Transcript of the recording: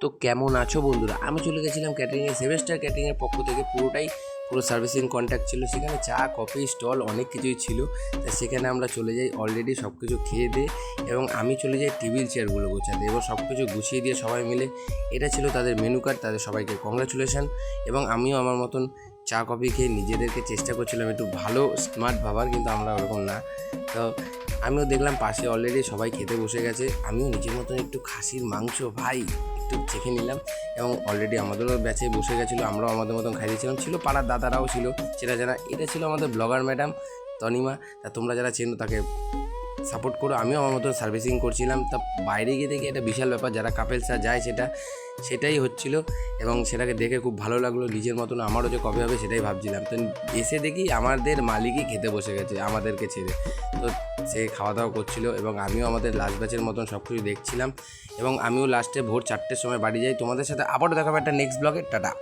তো কেমন আছো বন্ধুরা? আমি চলে গেছিলাম ক্যাটারিংয়ে সেভেন স্টার ক্যাটারিংয়ের পক্ষ থেকে পুরোটাই, পুরো সার্ভিসিং কন্ট্যাক্ট ছিল সেখানে। চা কফি স্টল অনেক কিছুই ছিল। তা সেখানে আমরা চলে যাই অলরেডি সব কিছু খেয়ে দিয়ে এবং আমি চলে যাই টেবিল চেয়ারগুলো গোছাতে এবং সব কিছু গুছিয়ে দিয়ে সবাই মিলে এটা ছিল তাদের মেনু কার্ড তাদের সবাইকে কংগ্রাচুলেশন এবং আমিও আমার মতন চা কফি খেয়ে নিজেদেরকে চেষ্টা করছিলাম একটু ভালো স্মার্ট ভাবার, কিন্তু আমরা ওরকম না। তো আমিও দেখলাম পাশে অলরেডি সবাই খেতে বসে গেছে। আমিও নিজের মতন একটু খাসির মাংস, ভাই, একটু চেখে নিলাম এবং অলরেডি আমাদেরও ব্যাচে বসে গেছিল, আমরাও আমাদের মতন খাই দিয়েছিলাম। ছিল পাড়ার দাদারাও ছিল চেনা যারা এটা ছিল আমাদের ব্লগার ম্যাডাম তনিমা। তা তোমরা যারা চেনো তাকে সাপোর্ট করো। আমিও আমার মতন সার্ভিসিং করছিলাম। তা বাইরে গিয়ে দেখি একটা বিশাল ব্যাপার, যারা কাপেলসরা যায় সেটা, সেটাই হচ্ছিল এবং সেটাকে দেখে খুব ভালো লাগল নিজের মতন আমারও যে কবে হবে সেটাই ভাবছিলাম। তো এসে দেখি আমাদের মালিকই খেতে বসে গেছে আমাদেরকে ছেড়ে। তো সে খাওয়া দাওয়া করছিল এবং আমিও আমাদের লাস্ট ব্যাচের মতন সব কিছু দেখছিলাম এবং আমিও লাস্টে ভোর চারটের সময় বাড়ি যাই। তোমাদের সাথে আবারও দেখাবো একটা নেক্সট ব্লগে টাটা।